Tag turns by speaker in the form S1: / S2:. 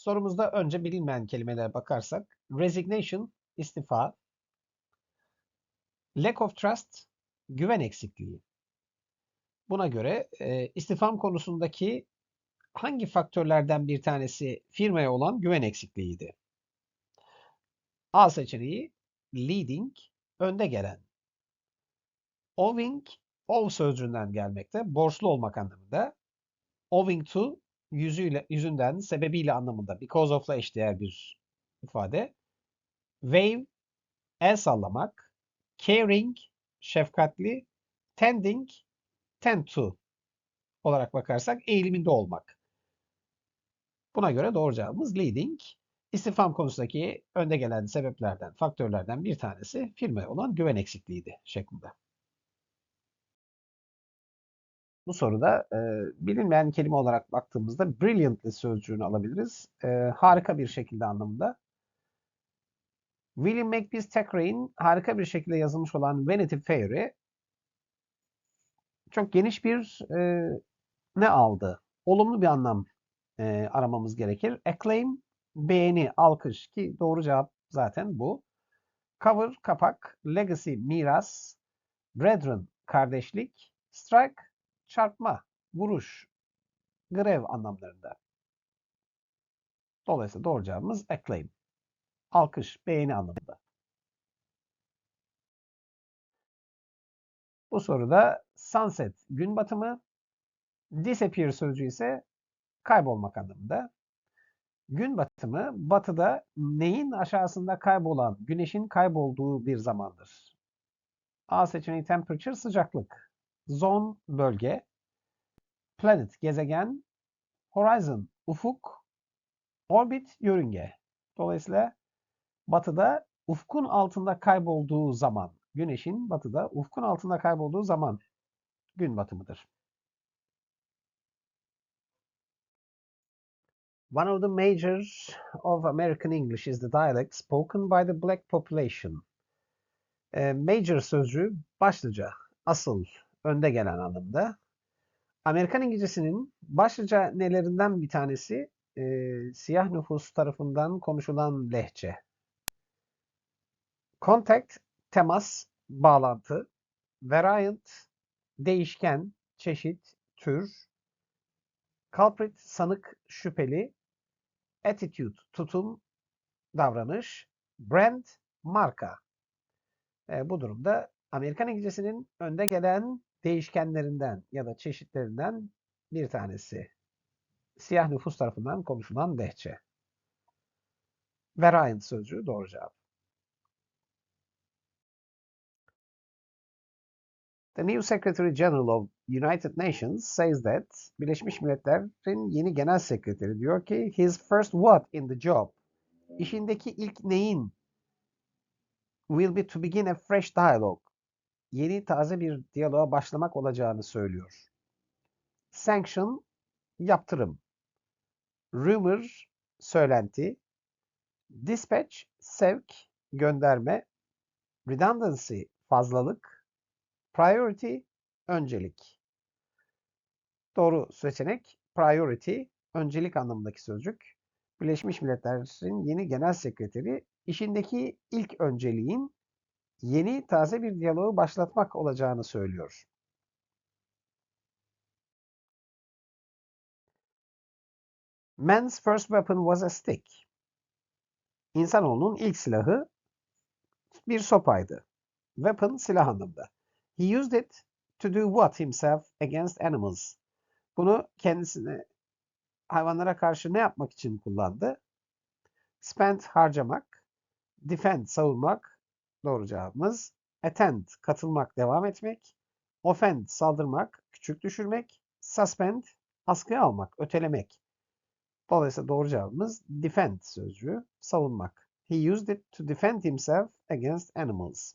S1: Sorumuzda önce bilinmeyen kelimelere bakarsak resignation istifa, lack of trust güven eksikliği. Buna göre e, istifam konusundaki hangi faktörlerden bir tanesi firmaya olan güven eksikliğiydi? A seçeneği leading, önde gelen. Owing, owe sözcüğünden gelmekte, borçlu olmak anlamında. Owing to, yüzüyle, yüzünden, sebebiyle anlamında. Because of'la eşdeğer bir ifade. Wave, el sallamak. Caring, şefkatli. Tending, tend to olarak bakarsak eğiliminde olmak. Buna göre doğru cevabımız leading. İstifam konusundaki önde gelen sebeplerden, faktörlerden bir tanesi firmaya olan güven eksikliğiydi şeklinde. Bu soruda e, bilinmeyen kelime olarak baktığımızda brilliantly sözcüğünü alabiliriz. E, harika bir şekilde anlamında. William Makepeace Thackeray'in harika bir şekilde yazılmış olan Vanity Fair'i çok geniş bir e, ne aldı? Olumlu bir anlam e, aramamız gerekir. Acclaim, beğeni, alkış ki doğru cevap zaten bu. Cover, kapak, legacy, miras, brethren, kardeşlik, strike, çarpma, vuruş, grev anlamlarında. Dolayısıyla doğru cevabımız acclaim. Alkış, beğeni anlamında. Bu soruda sunset gün batımı, disappear sözcüğü ise kaybolmak anlamında. Gün batımı batıda neyin aşağısında kaybolan güneşin kaybolduğu bir zamandır. A seçeneği temperature sıcaklık. Zone bölge. Planet gezegen. Horizon ufuk. Orbit yörünge. Dolayısıyla batıda ufkun altında kaybolduğu zaman, güneşin batıda ufkun altında kaybolduğu zaman gün batımıdır. One of the majors of American English is the dialect spoken by the black population. E, major sözcüğü başlıca, asıl, önde gelen anlamda. Amerikan İngilizcesinin başlıca nelerinden bir tanesi e, siyah nüfus tarafından konuşulan lehçe. Contact, temas, bağlantı. Variant, değişken, çeşit, tür. Culprit, sanık, şüpheli attitude, tutum, davranış, brand, marka. E, bu durumda Amerikan İngilizcesinin önde gelen değişkenlerinden ya da çeşitlerinden bir tanesi. Siyah nüfus tarafından konuşulan lehçe. Variant sözcüğü doğru cevap. The new Secretary General of United Nations says that Birleşmiş Milletler'in yeni genel sekreteri diyor ki his first what in the job işindeki ilk neyin will be to begin a fresh dialogue yeni taze bir diyaloğa başlamak olacağını söylüyor. Sanction yaptırım. Rumor söylenti. Dispatch sevk gönderme. Redundancy fazlalık Priority öncelik. Doğru seçenek priority öncelik anlamındaki sözcük. Birleşmiş Milletler'in yeni genel sekreteri işindeki ilk önceliğin yeni taze bir diyaloğu başlatmak olacağını söylüyor. Man's first weapon was a stick. İnsanoğlunun ilk silahı bir sopaydı. Weapon silah anlamında. He used it to do what himself against animals. Bunu kendisine hayvanlara karşı ne yapmak için kullandı? Spend harcamak, defend savunmak doğru cevabımız. Attend katılmak, devam etmek. Offend saldırmak, küçük düşürmek. Suspend askıya almak, ötelemek. Dolayısıyla doğru cevabımız defend sözcüğü savunmak. He used it to defend himself against animals.